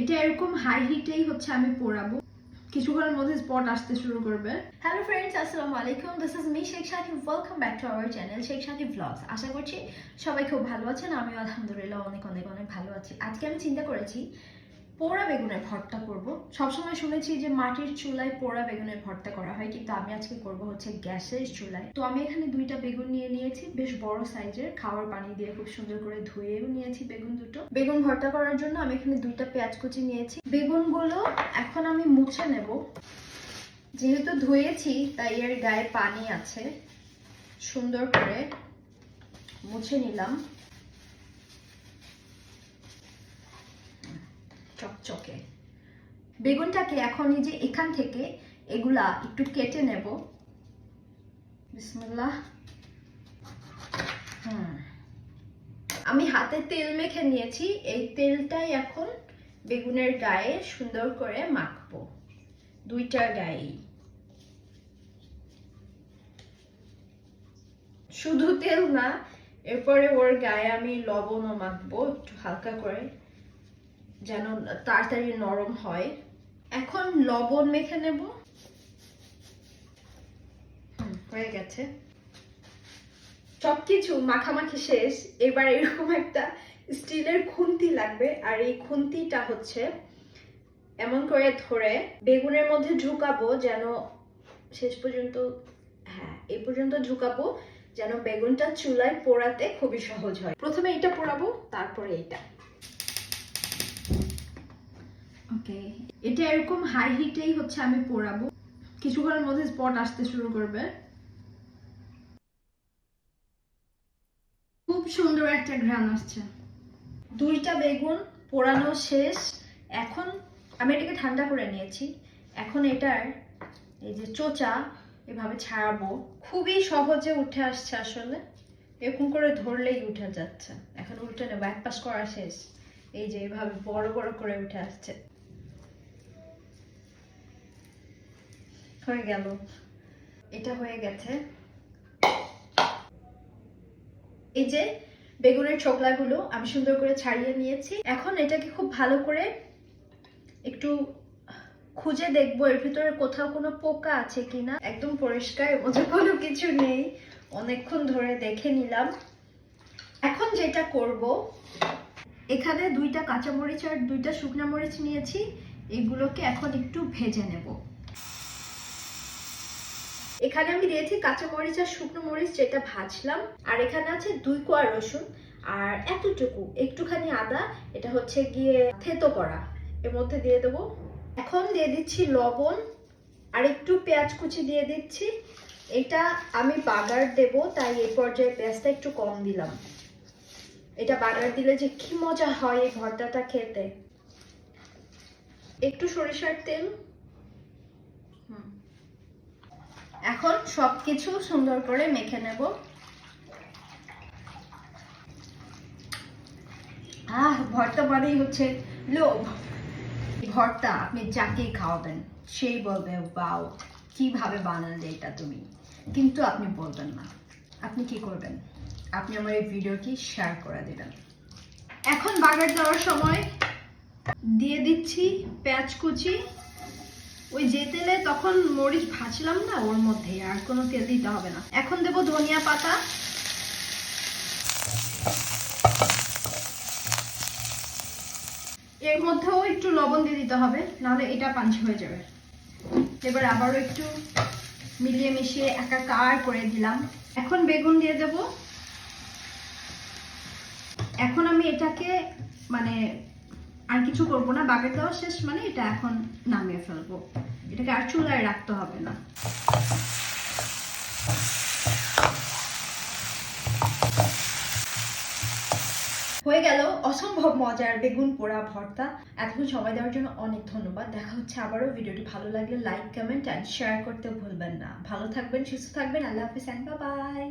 এটা এরকম হাই হিটেই হচ্ছে আমি পোড়াবো। কিছুক্ষণের মধ্যে স্পট আসতে শুরু করবে। হ্যালো ফ্রেন্ডস আসসালামু আলাইকুম। This is me Sheikh Sakib welcome back to our channel Sheikh Sakib vlogs আশা করছি সবাই খুব ভালো আছেন। আমিও আলহামদুলিল্লাহ অনেক অনেক অনেক ভালো আছি। আজকে আমি চিন্তা করেছি পোড়া বেগুনের ভর্তা করব। সবসময় শুনেছি যে মাটির চুলায় পোড়া বেগুনের ভর্তা করা হয়, কিন্তু আমি আজকে করব হচ্ছে গ্যাসের চুলায়। তো আমি এখানে দুইটা বেগুন নিয়ে নিয়েছি, বেশ বড় সাইজের। খাওয়ার পানি দিয়ে খুব সুন্দর করে ধুয়েও নিয়েছি বেগুন দুটো। বেগুন ভর্তা করার জন্য আমি এখানে দুইটা পেঁয়াজ কুচি নিয়েছি। বেগুনগুলো এখন আমি মুছে নেব। যেহেতু ধুয়েছি, তাই এর গায়ে পানি আছে। সুন্দর করে মুছে নিলাম। চকচকে বেগুনটাকে এখন এই যে এখান থেকে এগুলা একটু কেটে নেব। বিসমিল্লাহ। হুম। আমি হাতে তেল মেখে নিয়েছি, এই তেলটাই এখন বেগুনের গায়ে সুন্দর করে মাখবো। দুইটার গায়েই শুধু তেল না, এরপরে ওর গায়ে আমি লবণও মাখবো, একটু হালকা করে। যেন তাড়াতাড়ি নরম হয়। এখন লবণ মেখে নেব। হয়ে গেছে। সবকিছু মাখামাখি শেষ। এবার এরকম একটা স্টিলের খুন্তি লাগবে। আর এই খুন্তিটা হচ্ছে এমন করে ধরে বেগুনের মধ্যে ঝুঁকাবো যেন শেষ পর্যন্ত হ্যাঁ এই পর্যন্ত ঝুঁকাবো যেন বেগুনটা চুলায় পোড়াতে খুবই সহজ হয়। প্রথমে এটা পোড়াবো, তারপরে এটা। ওকে এটা এরকম হাই হিটেই হচ্ছে আমি পোড়াবো। কিছুক্ষণের মধ্যে স্পট আসতে শুরু করবে। খুব সুন্দর একটা ঘ্রাণ আসছে। দুইটা বেগুন পোড়ানো শেষ। এখন আমি এটাকে ঠান্ডা করে নিয়েছি। এখন এটার এই যে চোচা এভাবে ছাড়াবো। খুবই সহজে উঠে আসছে আসলে। এরকম করে ধরলেই উঠে যাচ্ছে। এখন উল্টে নেব এক পাশ করা শেষ। এই যে এভাবে বড় বড় করে উঠে আসছে। হয়ে গেল। এটা হয়ে গেছে। এই যে বেগুনের ছোকলাগুলো আমি সুন্দর করে ছাড়িয়ে নিয়েছি। এখন এটাকে খুব ভালো করে একটু খুঁজে দেখব এর ভিতরে কোথাও কোনো পোকা আছে কিনা। একদম পরিষ্কার মধ্যে কোনো কিছু নেই। অনেকক্ষণ ধরে দেখে নিলাম। এখন যেটা করব, এখানে দুইটা কাঁচামরিচ আর দুইটা শুকনো মরিচ নিয়েছি। এগুলোকে এখন একটু ভেজে নেব। এখানে আমি দিয়েছি কাঁচা মরিচ আর শুকনো মরিচ যেটা ভাজলাম, আর এখানে আছে দুই কোয়া রসুন আর এতটুকু, একটুখানি আদা, এটা হচ্ছে গিয়ে থেতো করা। এর মধ্যে দিয়ে দেবো। এখন দিয়ে দিচ্ছি লবণ, আর একটু পেঁয়াজ কুচি দিয়ে দিচ্ছি। এটা আমি বাগার দেব, তাই এই পর্যায়ে পেঁয়াজটা একটু কম দিলাম। এটা বাগার দিলে যে কি মজা হয় এই ভর্তাটা খেতে। একটু সরিষার তেল। হুম। এখন সবকিছু সুন্দর করে মেখে নেব। আহ, ভর্তা মানেই হচ্ছে লোভ। ভর্তা আপনি যাকেই খাওয়াবেন, সেই বলবে, বাও, কীভাবে বানালে এটা তুমি? কিন্তু আপনি বলবেন না। আপনি কি করবেন? আপনি আমার এই ভিডিওটি শেয়ার করে দিবেন। এখন বাগার দেওয়ার সময় দিয়ে দিচ্ছি পেঁয়াজ কুচি। ওই যে তেলে তখন মরিচ ভাজলাম না ওর মধ্যে, আর কোনো তেল দিতে হবে না। এখন দেব ধনিয়া পাতা। এর মধ্যেও একটু লবণ দিয়ে দিতে হবে, নাহলে এটা পাঞ্চ হয়ে যাবে। এবার আবারও একটু মিলিয়ে মিশিয়ে একা একাকার করে দিলাম। এখন বেগুন দিয়ে দেব। এখন আমি এটাকে মানে আর কিছু করব না বাগে দেওয়া শেষ মানে এটা এখন নামিয়ে ফেলব। এটাকে আর চুলায় রাখতে হবে না। হয়ে গেল অসম্ভব মজার বেগুন পোড়া ভর্তা। এতক্ষণ সময় দেওয়ার জন্য অনেক ধন্যবাদ। দেখা হচ্ছে আবারও। ভিডিওটি ভালো লাগলে লাইক, কমেন্ট অ্যান্ড শেয়ার করতে ভুলবেন না। ভালো থাকবেন, সুস্থ থাকবেন। আল্লাহ হাফিজ অ্যান্ড বাই